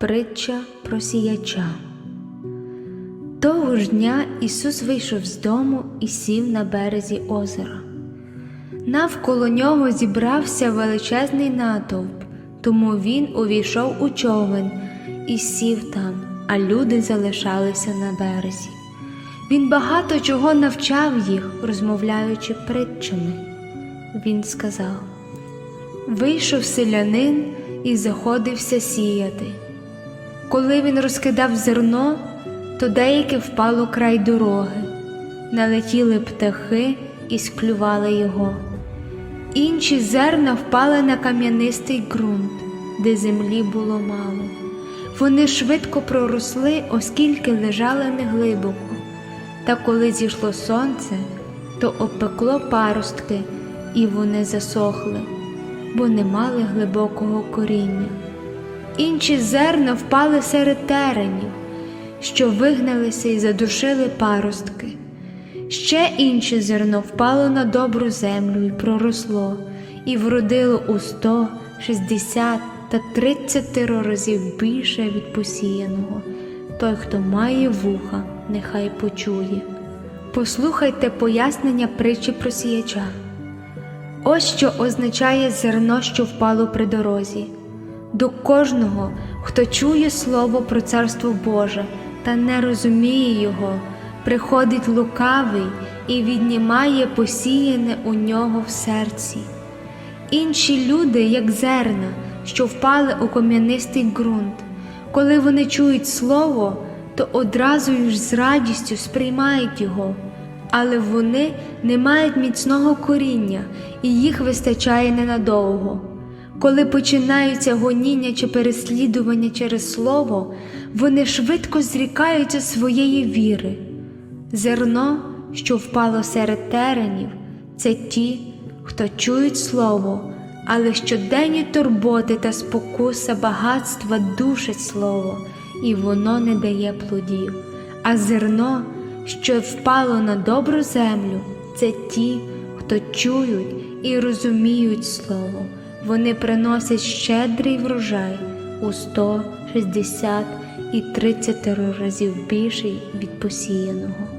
Притча про сіяча. Того ж дня Ісус вийшов з дому і сів на березі озера. Навколо нього зібрався величезний натовп, тому він увійшов у човен і сів там, а люди залишалися на березі. Він багато чого навчав їх, розмовляючи притчами. Він сказав: Вийшов селянин і заходився сіяти. Коли він розкидав зерно, то деяке впало край дороги, налетіли птахи і склювали його. Інші зерна впали на кам'янистий ґрунт, де землі було мало. Вони швидко проросли, оскільки лежали неглибоко. Та коли зійшло сонце, то опекло паростки, і вони засохли, бо не мали глибокого коріння. Інші зерна впали серед теренів, що вигналися і задушили паростки. Ще інше зерно впало на добру землю і проросло, і вродило у сто, шістдесят та тридцятеро разів більше від посіяного. Той, хто має вуха, нехай почує. Послухайте пояснення притчі про сіяча. Ось що означає зерно, що впало при дорозі. До кожного, хто чує слово про Царство Боже та не розуміє його, приходить лукавий і віднімає посіяне у нього в серці. Інші люди, як зерна, що впали у кам'янистий ґрунт, коли вони чують слово, то одразу ж з радістю сприймають його, але вони не мають міцного коріння і їх вистачає ненадовго. Коли починаються гоніння чи переслідування через слово, вони швидко зрікаються своєї віри. Зерно, що впало серед теренів, це ті, хто чують слово, але щоденні турботи та спокуса багатства душать слово, і воно не дає плодів. А зерно, що впало на добру землю, це ті, хто чують і розуміють слово. Вони приносять щедрий врожай у 100, 60 і 30 разів більший від посіяного.